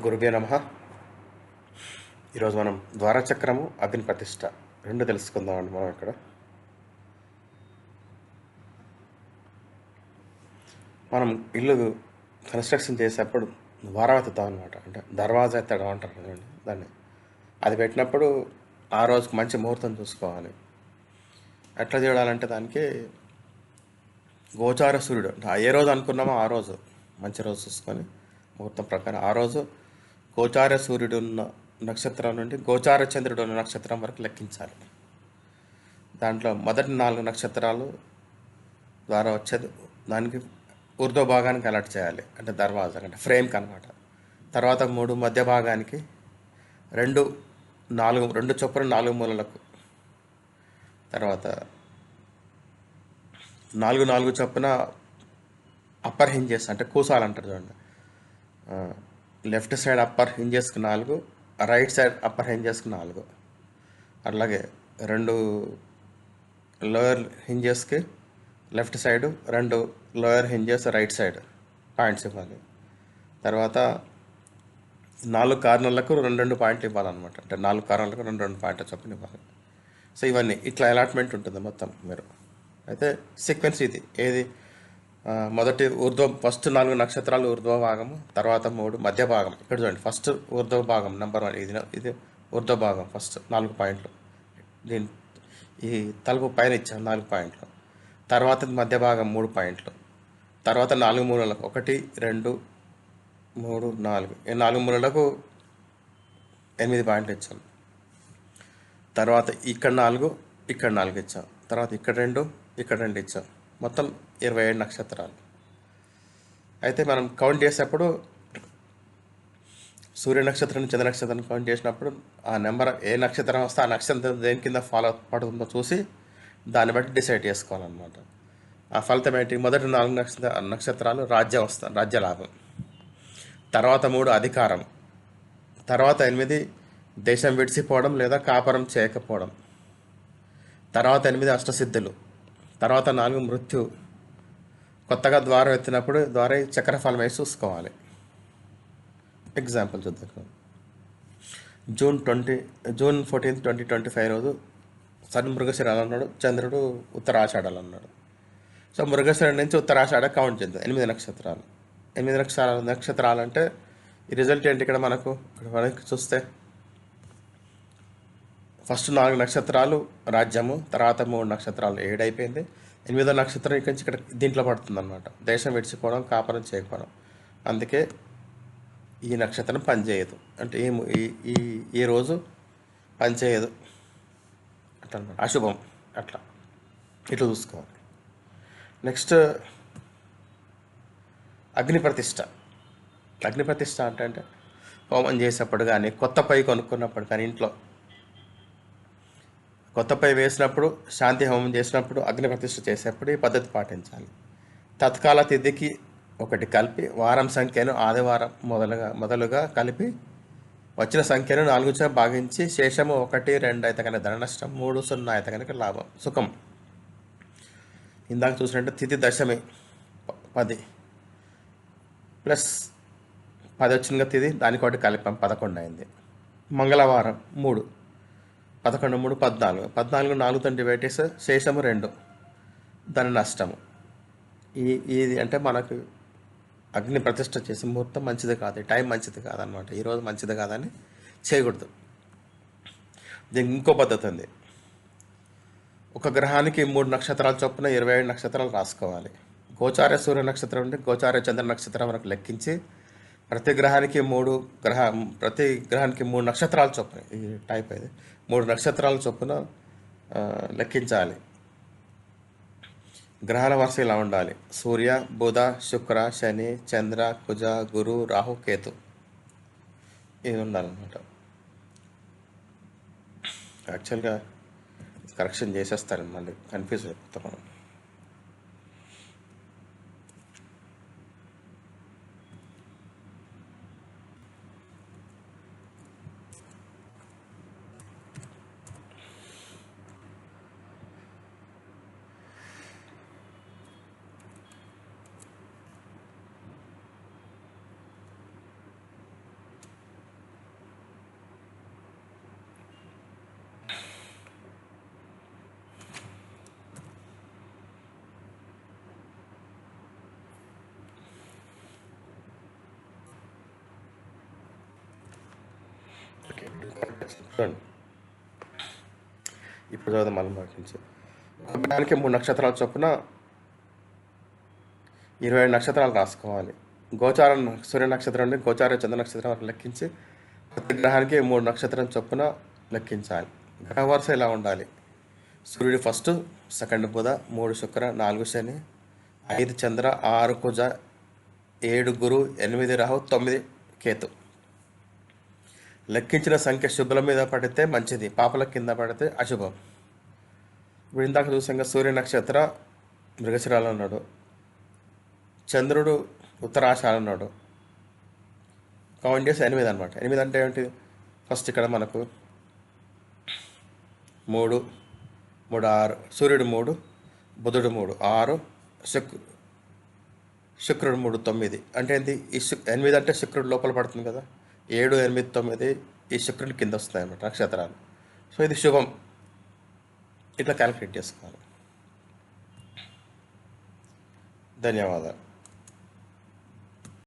గురుభ్యో నమ. ఈరోజు మనం ద్వారచక్రము అగ్ని ప్రతిష్ట రెండు తెలుసుకుందామండి మనం ఇక్కడ. మనం ఇల్లు కన్స్ట్రక్షన్ చేసేటప్పుడు ద్వారం ఎత్తుతాం అనమాట అంటే దర్వాజా ఎత్తడం అంటారు కదండి దాన్ని. అది పెట్టినప్పుడు ఆ రోజుకి మంచి ముహూర్తం చూసుకోవాలి. ఎట్లా చూడాలంటే దానికి గోచార సూర్యుడు. అంటే ఏ రోజు అనుకున్నామో ఆ రోజు మంచి రోజు చూసుకొని ముహూర్తం ప్రకారం ఆ రోజు గోచార సూర్యుడు ఉన్న నక్షత్రం నుండి గోచార చంద్రుడు ఉన్న నక్షత్రం వరకు లెక్కించాలి. దాంట్లో మొదటి నాలుగు నక్షత్రాలు ద్వారా వచ్చేది. దానికి ఊర్ధ్వ భాగానికి అలర్ట్ చేయాలి. అంటే దర్వాజా అంటే ఫ్రేమ్కి అనమాట తర్వాత మూడు మధ్య భాగానికి రెండు నాలుగు రెండు చొప్పున నాలుగు మూలలకు. తర్వాత నాలుగు నాలుగు చొప్పున అప్పర్ హింజెస్ అంటే కూసాలు అంటారు చూడండి. లెఫ్ట్ సైడ్ అప్పర్ హింజెస్కి నాలుగు రైట్ సైడ్ అప్పర్ హింజెస్కి నాలుగు. అలాగే రెండు లోయర్ హింజెస్కి లెఫ్ట్ సైడ్ రెండు lower hinges right side points ఇవ్వాలి. తర్వాత నాలుగు కార్నర్లకు రెండు రెండు పాయింట్లు ఇవ్వాలన్నమాట. అంటే నాలుగు కార్నర్లకు రెండు రెండు పాయింట్లు చొప్పున ఇవ్వాలి. సో ఇవన్నీ ఇట్లా అలాట్మెంట్ ఉంటుంది మొత్తం మీరు. అయితే సీక్వెన్స్ ఇది. ఏది? మొదటి ఊర్ధ్వ ఫస్ట్ నాలుగు నక్షత్రాలు ఊర్ధ్వ భాగము తర్వాత మూడు మధ్య భాగం. ఇక్కడ చూడండి ఫస్ట్ ఊర్ధ్వ భాగం నెంబర్ వన్ ఇది ఇది ఊర్ధ్వ భాగం ఫస్ట్ నాలుగు పాయింట్లు. దీని ఈ తలుపు పైన ఇచ్చాం నాలుగు పాయింట్లు. తర్వాత మధ్య భాగం మూడు పాయింట్లు. తర్వాత నాలుగు మూలలకు ఒకటి రెండు మూడు నాలుగు. ఈ నాలుగు మూలలకు ఎనిమిది పాయింట్లు ఇచ్చాం. తర్వాత ఇక్కడ నాలుగు ఇక్కడ నాలుగు ఇచ్చాం. తర్వాత ఇక్కడ రెండు ఇక్కడ రెండు ఇచ్చాం. మొత్తం ఇరవై ఏడు నక్షత్రాలు. అయితే మనం కౌంట్ చేసేటప్పుడు సూర్య నక్షత్రం చంద్ర నక్షత్రం కౌంట్ చేసినప్పుడు ఆ నెంబర్ ఏ నక్షత్రం వస్తే ఆ నక్షత్రం దేని కింద ఫాలో పడుతుందో చూసి దాన్ని బట్టి డిసైడ్ చేసుకోవాలన్నమాట. ఆ ఫలితం ఏంటి? మొదటి నాలుగు నక్షత్ర నక్షత్రాలు రాజ్యం వస్తా రాజ్య లాభం. తర్వాత మూడు అధికారం. తర్వాత ఎనిమిది దేశం విడిచిపోవడం లేదా కాపరం చేయకపోవడం. తర్వాత ఎనిమిది అష్టసిద్ధులు. తర్వాత నాలుగు మృత్యు. కొత్తగా ద్వారం ఎత్తినప్పుడు ద్వారా చక్రఫలం వేసి చూసుకోవాలి. ఎగ్జాంపుల్ చూద్దాం. June twenty June fourteenth twenty twenty five రోజు సన్ మృగశిరాలు అన్నాడు చంద్రుడు ఉత్తరాషాఢాలు అన్నాడు సో మృగశిర నుంచి ఉత్తరాషాఢ కౌంట్ చేద్దాం. ఎనిమిది నక్షత్రాలు. ఎనిమిది నక్షత్రాలు నక్షత్రాలు అంటే ఈ రిజల్ట్ ఏంటి ఇక్కడ మనకు? ఇక్కడ మనకి చూస్తే ఫస్ట్ నాలుగు నక్షత్రాలు రాజ్యము తర్వాత మూడు నక్షత్రాలు ఏడైపోయింది. ఎనిమిదో నక్షత్రం ఇక్కడి నుంచి ఇక్కడ దీంట్లో పడుతుంది అనమాట దేశం విడిచిపోవడం కాపరం చేయకపోవడం. అందుకే ఈ నక్షత్రం పనిచేయదు. అంటే ఈ ఈ ఈ ఈ రోజు పనిచేయదు. అట్లా అన్నమాట అశుభం. అట్లా. ఇట్లా చూసుకోవాలి. నెక్స్ట్ అగ్ని ప్రతిష్ట అగ్ని ప్రతిష్ట అంటే అంటే హోమం చేసేప్పుడు కానీ కొత్త పై కొనుక్కున్నప్పుడు కానీ ఇంట్లో కొత్త పై వేసినప్పుడు శాంతి హోమం చేసినప్పుడు అగ్ని ప్రతిష్ఠ చేసేప్పుడు ఈ పద్ధతి పాటించాలి. తత్కాల తిథికి ఒకటి కలిపి వారం సంఖ్యను ఆదివారం మొదలుగా మొదలుగా కలిపి వచ్చిన సంఖ్యను నాలుగుచే భాగించి శేషము ఒకటి రెండు అయితే కనుక ధన నష్టం మూడు సున్నా అయితే కనుక లాభం సుఖం. ఇందాక చూసినట్టు తిథి దశమి ప- పది. ప్లస్ పది వచ్చిన తిథి దానికి ఒకటి కలిపాం పదకొండు అయింది. మంగళవారం మూడు. పదకొండు మూడు పద్నాలుగు. పద్నాలుగు నాలుగుతో డివైడ్ చేస్తే శేషము రెండు. దాని నష్టము. ఈ ఇది అంటే మనకు అగ్ని ప్రతిష్ట చేసే ముహూర్తం మంచిది కాదు. టైం మంచిది కాదనమాట. ఈరోజు మంచిది కాదని చేయకూడదు. దీనికి ఇంకో పద్ధతి ఉంది. ఒక గ్రహానికి మూడు నక్షత్రాల చొప్పున ఇరవై ఏడు నక్షత్రాలు రాసుకోవాలి. గోచార సూర్య నక్షత్రం నుండి గోచార చంద్ర నక్షత్రం వరకు లెక్కించి ప్రతి గ్రహానికి మూడు గ్రహ ప్రతి గ్రహానికి మూడు నక్షత్రాల చొప్పున ఈ టైప్ ఇది. మూడు నక్షత్రాల చొప్పున లెక్కించాలి. గ్రహాల వరుస ఇలా ఉండాలి. సూర్య బుధ శుక్ర శని చంద్ర కుజ గురు రాహు కేతు. ఇది ఉండాలన్నమాట. యాక్చువల్గా కరెక్షన్ చేసేస్తారు మళ్ళీ. కన్ఫ్యూజ్ అయిపోతాం మనం. ఓకే. చూడండి. ఇప్పుడు చదువు మళ్ళీ వాటి దానికి మూడు నక్షత్రాల చొప్పున ఇరవై నక్షత్రాలు రాసుకోవాలి. గోచార సూర్య నక్షత్రం నుండి గోచార చంద్ర నక్షత్రం వరకు లెక్కించి ప్రతి గ్రహానికి మూడు నక్షత్రం చొప్పున లెక్కించాలి. గ్రహ వరుస ఇలా ఉండాలి? సూర్యుడు ఫస్ట్ సెకండ్ బుధ మూడు శుక్ర నాలుగు శని ఐదు చంద్ర ఆరు కుజ ఏడు గురు ఎనిమిది రాహు తొమ్మిది కేతు. లెక్కించిన సంఖ్య శుభుల మీద పడితే మంచిది పాపల కింద పడితే అశుభం. ఇప్పుడు ఇందాక చూసాక సూర్య నక్షత్ర మృగశిరాలు ఉన్నాడు చంద్రుడు ఉత్తరాశాలు ఉన్నాడు కౌంట్ చేసి ఎనిమిది అనమాట ఎనిమిది అంటే ఏంటి ఫస్ట్ ఇక్కడ మనకు మూడు మూడు ఆరు సూర్యుడు మూడు బుధుడు మూడు ఆరు శుక్రు శుక్రుడు మూడు తొమ్మిది. అంటే ఏంటి ఈ శుక్ ఎనిమిది అంటే శుక్రుడు లోపల పడుతుంది కదా? ఏడు ఎనిమిది తొమ్మిది ఈ శుక్రుడి కింద వస్తాయి అన్నమాట నక్షత్రాలు. సో ఇది శుభం. ఇట్లా క్యాలిక్యులేట్ చేసుకోవాలి. ధన్యవాదాలు.